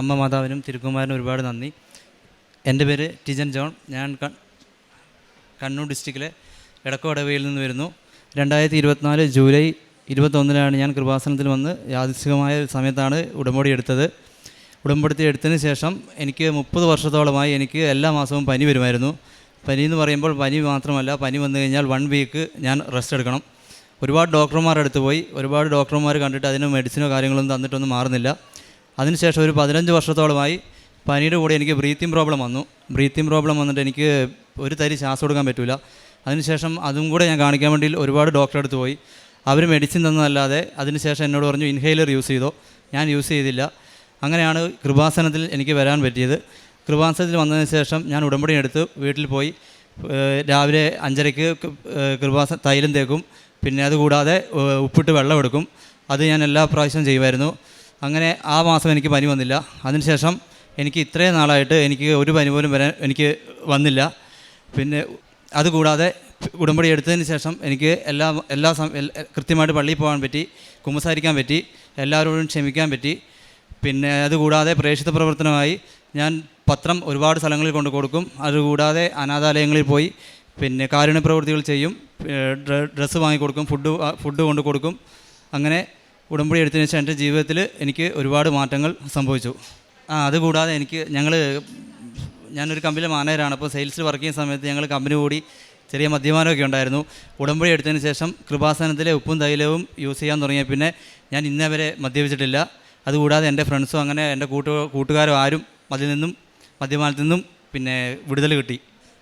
അമ്മ മാതാവിനും തിരുക്കുമാരനും ഒരുപാട് നന്ദി. എന്റെ പേര് ടിജൻ ജോൺ. ഞാൻ കണ്ണൂർ ഡിസ്ട്രിക്റ്റിലെ എടക്കോടവയിൽ നിന്ന് വരുന്നു. രണ്ടായിരത്തി ഇരുപത്തിനാല് ജൂലൈ ഇരുപത്തൊന്നിനാണ് ഞാൻ കൃപാസനത്തിൽ വന്ന് യാദൃശികമായ സമയത്താണ് ഉടമ്പടി എടുത്തത്. ഉടമ്പടി എടുത്തതിന് ശേഷം എനിക്ക് മുപ്പത് വർഷത്തോളമായി എനിക്ക് എല്ലാ മാസവും പനി വരുമായിരുന്നു. പനി എന്ന് പറയുമ്പോൾ പനി മാത്രമല്ല പനി വന്നു കഴിഞ്ഞാൽ വൺ വീക്ക് ഞാൻ റെസ്റ്റ് എടുക്കണം. ഒരുപാട് ഡോക്ടർമാരുടെ അടുത്ത് പോയി. ഒരുപാട് ഡോക്ടർമാർ കണ്ടിട്ട് അതിന് മെഡിസിനോ കാര്യങ്ങളൊന്നും തന്നിട്ടൊന്നും മാറുന്നില്ല. അതിനുശേഷം ഒരു പതിനഞ്ച് വർഷത്തോളമായി പനിയുടെ കൂടെ എനിക്ക് ബ്രീത്തിങ് പ്രോബ്ലം വന്നു. ബ്രീത്തിങ് പ്രോബ്ലം വന്നിട്ട് എനിക്ക് ഒരു തരി ശ്വാസം കൊടുക്കാൻ പറ്റില്ല അതിനുശേഷം അതും കൂടെ ഞാൻ കാണിക്കാൻ വേണ്ടി ഒരുപാട് ഡോക്ടറെ അടുത്ത് പോയി. അവർ മെഡിസിൻ തന്നതല്ലാതെ അതിനുശേഷം എന്നോട് പറഞ്ഞു ഇൻഹെയിലർ യൂസ് ചെയ്തോ? ഞാൻ യൂസ് ചെയ്തില്ല. അങ്ങനെയാണ് കൃപാസനത്തിൽ എനിക്ക് വരാൻ പറ്റിയത്. കൃപാസനത്തിൽ വന്നതിന് ശേഷം ഞാൻ ഉടമ്പടി എടുത്ത് വീട്ടിൽ പോയി. രാവിലെ അഞ്ചരയ്ക്ക് കൃപാസ തൈലം തേക്കും. പിന്നെ അതുകൂടാതെ ഉപ്പിട്ട് വെള്ളം എടുക്കും. അത് ഞാൻ എല്ലാ പ്രാവശ്യം ചെയ്യുമായിരുന്നു. അങ്ങനെ ആ മാസം എനിക്ക് പനി വന്നില്ല. അതിനുശേഷം എനിക്ക് ഇത്രയും നാളായിട്ട് എനിക്ക് ഒരു പനി പോലും വരാൻ എനിക്ക് വന്നില്ല. പിന്നെ അതുകൂടാതെ ഉടമ്പടി എടുത്തതിന് ശേഷം എനിക്ക് എല്ലാ എല്ലാ കൃത്യമായിട്ട് പള്ളിയിൽ പോകാൻ പറ്റി കുമ്പസാരിക്കാൻ പറ്റി എല്ലാവരോടും ക്ഷമിക്കാൻ പറ്റി. പിന്നെ അതുകൂടാതെ പ്രേക്ഷിത പ്രവർത്തനമായി ഞാൻ പത്രം ഒരുപാട് സ്ഥലങ്ങളിൽ കൊണ്ടു കൊടുക്കും. അതുകൂടാതെ അനാഥാലയങ്ങളിൽ പോയി പിന്നെ കാരുണ്യ പ്രവൃത്തികൾ ചെയ്യും. ഡ്രസ്സ് വാങ്ങിക്കൊടുക്കും ഫുഡ് ഫുഡ് കൊണ്ടു കൊടുക്കും. അങ്ങനെ ഉടമ്പടി എടുത്തതിന് ശേഷം എന്റെ ജീവിതത്തിൽ എനിക്ക് ഒരുപാട് മാറ്റങ്ങൾ സംഭവിച്ചു. ആ അതുകൂടാതെ എനിക്ക് ഞങ്ങൾ ഞാനൊരു കമ്പനിയിലെ മാനേജറാണ്. അപ്പോൾ സെയിൽസിൽ വർക്ക് ചെയ്യുന്ന സമയത്ത് ഞങ്ങൾ കമ്പനി കൂടി ചെറിയ മദ്യപാനമൊക്കെ ഉണ്ടായിരുന്നു. ഉടമ്പടി എടുത്തതിന് ശേഷം കൃപാസനത്തിലെ ഉപ്പും തൈലവും യൂസ് ചെയ്യാൻ തുടങ്ങിയ പിന്നെ ഞാൻ ഇന്നേ വരെ മദ്യപിച്ചിട്ടില്ല. അതുകൂടാതെ എന്റെ ഫ്രണ്ട്സും അങ്ങനെ എന്റെ കൂട്ടു കൂട്ടുകാരും ആരും അതിൽ നിന്നും മദ്യപാനത്തിൽ നിന്നും പിന്നെ വിടുതൽ കിട്ടി.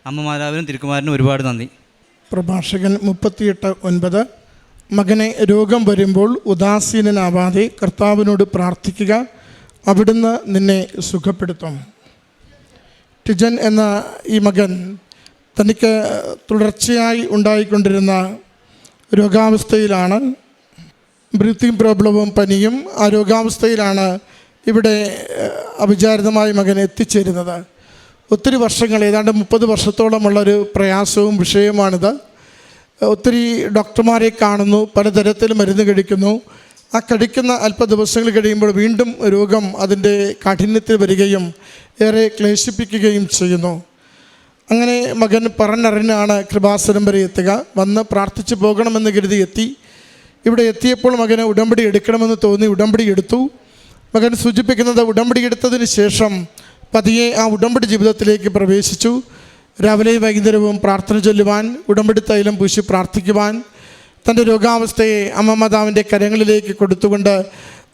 അമ്മ മാതാവിനും തിരുക്കുമാരനും ഒരുപാട് നന്ദി. പ്രഭാഷകൻ മുപ്പത്തിയെട്ട് ഒൻപത്. മകനെ രോഗം വരുമ്പോൾ ഉദാസീനനാവാതെ കർത്താവിനോട് പ്രാർത്ഥിക്കുക. അവിടുന്ന് നിന്നെ സുഖപ്പെടുത്തും. ടിജൻ എന്ന ഈ മകൻ തനിക്ക് തുടർച്ചയായി ഉണ്ടായിക്കൊണ്ടിരുന്ന രോഗാവസ്ഥയിലാണ്. ബ്രീത്തിങ് പ്രോബ്ലവും പനിയും ആ രോഗാവസ്ഥയിലാണ് ഇവിടെ അവിചാരിതമായി മകൻ എത്തിച്ചേരുന്നത്. ഒത്തിരി വർഷങ്ങൾ ഏതാണ്ട് മുപ്പത് വർഷത്തോളമുള്ളൊരു പ്രയാസവും വിഷയമാണിത് ഒത്തിരി ഡോക്ടർമാരെ കാണുന്നു പലതരത്തിൽ മരുന്ന് കഴിക്കുന്നു. ആ കടിക്കുന്ന അല്പ ദിവസങ്ങൾ കഴിയുമ്പോൾ വീണ്ടും രോഗം അതിന്റെ കാഠിന്യത്തിൽ വരികയും ഏറെ ക്ലേശിപ്പിക്കുകയും ചെയ്യുന്നു. അങ്ങനെ മകൻ പറഞ്ഞറിഞ്ഞാണ് കൃപാസനം വരെ എത്തുക. വന്ന് പ്രാർത്ഥിച്ചു പോകണമെന്ന് കരുതി എത്തി. ഇവിടെ എത്തിയപ്പോൾ മകന് ഉടമ്പടി എടുക്കണമെന്ന് തോന്നി ഉടമ്പടി എടുത്തു. മകൻ സൂചിപ്പിക്കുന്നത് ഉടമ്പടി എടുത്തതിന് ശേഷം പതിയെ ആ ഉടമ്പടി ജീവിതത്തിലേക്ക് പ്രവേശിച്ചു. രാവിലെയും വൈകുന്നേരവും പ്രാർത്ഥന ചൊല്ലുവാൻ ഉടമ്പടി തൈലം പൂശി പ്രാർത്ഥിക്കുവാൻ തന്റെ രോഗാവസ്ഥയെ അമ്മ മാതാവിന്റെ കരങ്ങളിലേക്ക് കൊടുത്തുകൊണ്ട്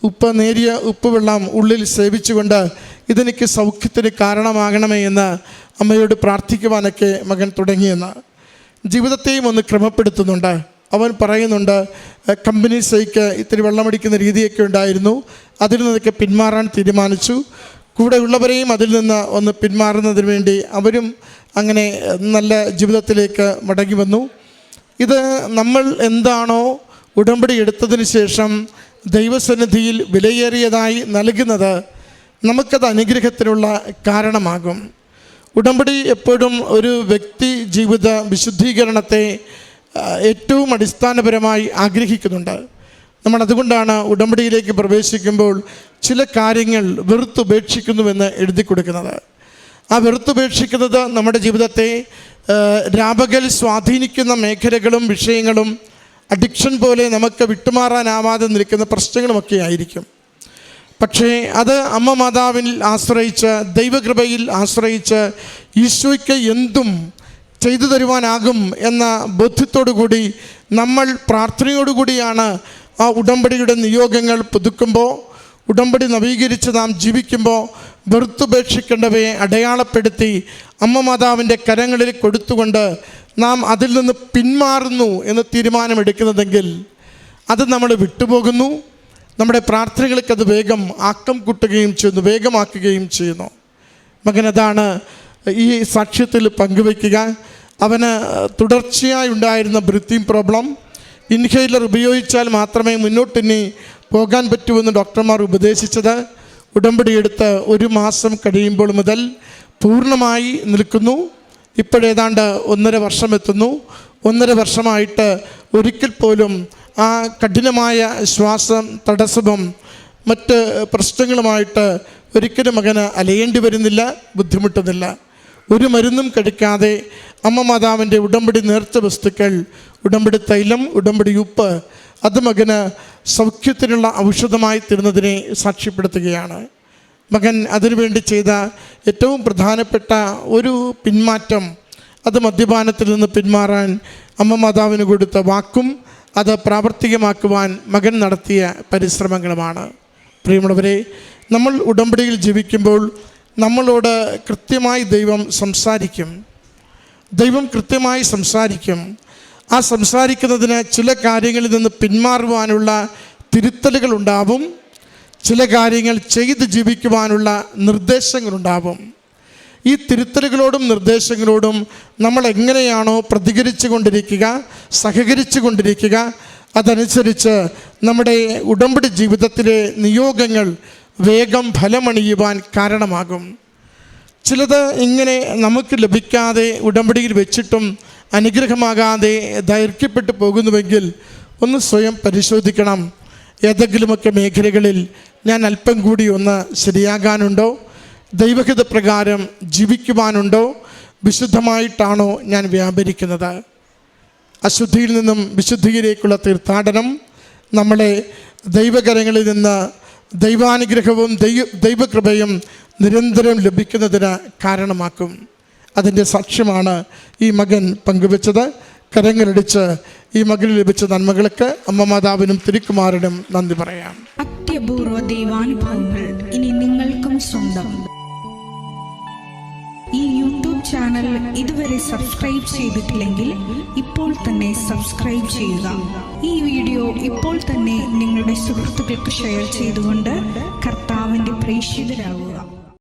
ഉപ്പ് നേരിയ ഉപ്പ് വെള്ളം ഉള്ളിൽ സേവിച്ചുകൊണ്ട് ഇതെനിക്ക് സൗഖ്യത്തിന് കാരണമാകണമേ എന്ന് അമ്മയോട് പ്രാർത്ഥിക്കുവാനൊക്കെ മകൻ തുടങ്ങിയെന്ന്. ജീവിതത്തെയും ഒന്ന് ക്രമപ്പെടുത്തുന്നുണ്ട്. അവൻ പറയുന്നുണ്ട് കമ്പനി കമ്പനീസേക്ക് ഇത്തിരി വെള്ളമടിക്കുന്ന രീതിയൊക്കെ ഉണ്ടായിരുന്നു. അതിൽ നിന്നൊക്കെ പിന്മാറാൻ തീരുമാനിച്ചു. കൂടെ ഉള്ളവരെയും അതിൽ നിന്ന് ഒന്ന് പിന്മാറുന്നതിന് വേണ്ടി അവരും അങ്ങനെ നല്ല ജീവിതത്തിലേക്ക് മടങ്ങി വന്നു. ഇത് നമ്മൾ എന്താണോ ഉടമ്പടി എടുത്തതിന് ശേഷം ദൈവസന്നിധിയിൽ വിലയേറിയതായി നൽകുന്നത് നമുക്കത് അനുഗ്രഹത്തിനുള്ള കാരണമാകും. ഉടമ്പടി എപ്പോഴും ഒരു വ്യക്തി ജീവിത വിശുദ്ധീകരണത്തെ ഏറ്റവും അടിസ്ഥാനപരമായി ആഗ്രഹിക്കുന്നുണ്ട്. നമ്മൾ അതുകൊണ്ടാണ് ഉടമ്പടിയിലേക്ക് പ്രവേശിക്കുമ്പോൾ ചില കാര്യങ്ങൾ വെറുത്തുപേക്ഷിക്കുന്നുവെന്ന് എഴുതി കൊടുക്കുന്നത് ആ വെറുത്തുപേക്ഷിക്കുന്നത് നമ്മുടെ ജീവിതത്തെ രാപകൽ സ്വാധീനിക്കുന്ന മേഖലകളും വിഷയങ്ങളും അഡിക്ഷൻ പോലെ നമുക്ക് വിട്ടുമാറാനാവാതെ നിൽക്കുന്ന പ്രശ്നങ്ങളുമൊക്കെ ആയിരിക്കും. പക്ഷേ അത് അമ്മ മാതാവിൽ ആശ്രയിച്ച് ദൈവകൃപയിൽ ആശ്രയിച്ച് ഈശോയ്ക്ക് എന്തും ചെയ്തു തരുവാനാകും എന്ന ബോധ്യത്തോടു കൂടി നമ്മൾ പ്രാർത്ഥനയോടുകൂടിയാണ് ആ ഉടമ്പടിയുടെ നിയോഗങ്ങൾ പുതുക്കുമ്പോൾ ഉടമ്പടി നവീകരിച്ച് നാം ജീവിക്കുമ്പോൾ വെറുത്തുപേക്ഷിക്കേണ്ടവയെ അടയാളപ്പെടുത്തി അമ്മ മാതാവിന്റെ കരങ്ങളിൽ കൊടുത്തുകൊണ്ട് നാം അതിൽ നിന്ന് പിന്മാറുന്നു എന്ന് തീരുമാനമെടുക്കുന്നതെങ്കിൽ അത് നമ്മൾ വിട്ടുപോകുന്നു. നമ്മുടെ പ്രാർത്ഥനകൾക്ക് അത് വേഗം ആക്കം കൂട്ടുകയും ചെയ്യുന്നു വേഗമാക്കുകയും ചെയ്യുന്നു. മകൻ അതാണ് ഈ സാക്ഷ്യത്തിൽ പങ്കുവയ്ക്കുക. അവന് തുടർച്ചയായി ഉണ്ടായിരുന്ന ബ്രീത്തിങ് പ്രോബ്ലം ഇൻഹെയിലർ ഉപയോഗിച്ചാൽ മാത്രമേ മുന്നോട്ടിനി പോകാൻ പറ്റുമെന്ന് ഡോക്ടർമാർ ഉപദേശിച്ചത്. ഉടമ്പടി എടുത്ത് ഒരു മാസം കഴിയുമ്പോൾ മുതൽ പൂർണമായി നിൽക്കുന്നു. ഇപ്പോഴേതാണ്ട് ഒന്നര വർഷം എത്തുന്നു. ഒന്നര വർഷമായിട്ട് ഒരിക്കൽ പോലും ആ കഠിനമായ ശ്വാസം തടസ്സവും മറ്റ് പ്രശ്നങ്ങളുമായിട്ട് ഒരിക്കലും മകന് അലയേണ്ടി വരുന്നില്ല ബുദ്ധിമുട്ടുന്നില്ല. ഒരു മരുന്നും കഴിക്കാതെ അമ്മ മാതാവിന്റെ ഉടമ്പടി നേർച്ച വസ്തുക്കൾ ഉടമ്പടി തൈലം ഉടമ്പടി ഉപ്പ് അത് മകന് സൗഖ്യത്തിനുള്ള ഔഷധമായി തീർന്നതിനെ സാക്ഷ്യപ്പെടുത്തുകയാണ്. മകൻ അതിനുവേണ്ടി ചെയ്ത ഏറ്റവും പ്രധാനപ്പെട്ട ഒരു പിന്മാറ്റം അത് മദ്യപാനത്തിൽ നിന്ന് പിന്മാറാൻ അമ്മ മാതാവിന് കൊടുത്ത വാക്കും അത് പ്രാവർത്തികമാക്കുവാൻ മകൻ നടത്തിയ പരിശ്രമങ്ങളുമാണ്. പ്രിയമുള്ളവരെ നമ്മൾ ഉടമ്പടിയിൽ ജീവിക്കുമ്പോൾ നമ്മളോട് കൃത്യമായി ദൈവം സംസാരിക്കും. ദൈവം കൃത്യമായി സംസാരിക്കും. ആ സംസാരിക്കുന്നതിന് ചില കാര്യങ്ങളിൽ നിന്ന് പിന്മാറുവാനുള്ള തിരുത്തലുകൾ ഉണ്ടാവും ചില കാര്യങ്ങൾ ചെയ്ത് ജീവിക്കുവാനുള്ള നിർദ്ദേശങ്ങളുണ്ടാവും. ഈ തിരുത്തലുകളോടും നിർദ്ദേശങ്ങളോടും നമ്മൾ എങ്ങനെയാണോ പ്രതികരിച്ചു കൊണ്ടിരിക്കുക സഹകരിച്ചു കൊണ്ടിരിക്കുക അതനുസരിച്ച് നമ്മുടെ ഉടമ്പടി ജീവിതത്തിലെ നിയോഗങ്ങൾ വേഗം ഫലമണിയുവാൻ കാരണമാകും. ചിലത് ഇങ്ങനെ നമുക്ക് ലഭിക്കാതെ ഉടമ്പടിയിൽ വെച്ചിട്ടും അനുഗ്രഹമാകാതെ ദൈർഘ്യപ്പെട്ടു പോകുന്നുവെങ്കിൽ ഒന്ന് സ്വയം പരിശോധിക്കണം. ഏതെങ്കിലുമൊക്കെ മേഖലകളിൽ ഞാൻ അല്പം കൂടി ഒന്ന് ശരിയാകാനുണ്ടോ? ദൈവഹിത പ്രകാരം ജീവിക്കുവാനുണ്ടോ? വിശുദ്ധമായിട്ടാണോ ഞാൻ വ്യാപരിക്കുന്നത്? അശുദ്ധിയിൽ നിന്നും വിശുദ്ധിയിലേക്കുള്ള തീർത്ഥാടനം നമ്മളെ ദൈവകരങ്ങളിൽ നിന്ന് ദൈവാനുഗ്രഹവും ദൈവ ദൈവകൃപയും നിരന്തരം ലഭിക്കുന്നതിന് കാരണമാക്കും. അതിന്റെ സാക്ഷ്യമാണ് ഈ മകൻ പങ്കുവെച്ചത്. കരങ്ങളടിച്ച് ഈ മകന് ലഭിച്ച നന്മകൾക്ക് അമ്മ മാതാവിനും തിരുക്കുമാരനും നന്ദി പറയാം. അത്യപൂർവ ദൈവാനുഭവങ്ങൾ ഇനി നിങ്ങൾക്കും സ്വന്തം. ഈ യൂട്യൂബ് ചാനൽ ഇതുവരെ സബ്സ്ക്രൈബ് ചെയ്തിട്ടില്ലെങ്കിൽ ഇപ്പോൾ തന്നെ സബ്സ്ക്രൈബ് ചെയ്യുക. ഈ വീഡിയോ ഇപ്പോൾ തന്നെ നിങ്ങളുടെ സുഹൃത്തുക്കൾക്ക് ഷെയർ ചെയ്തുകൊണ്ട് കർത്താവിന്റെ പ്രേക്ഷിതരാകുക.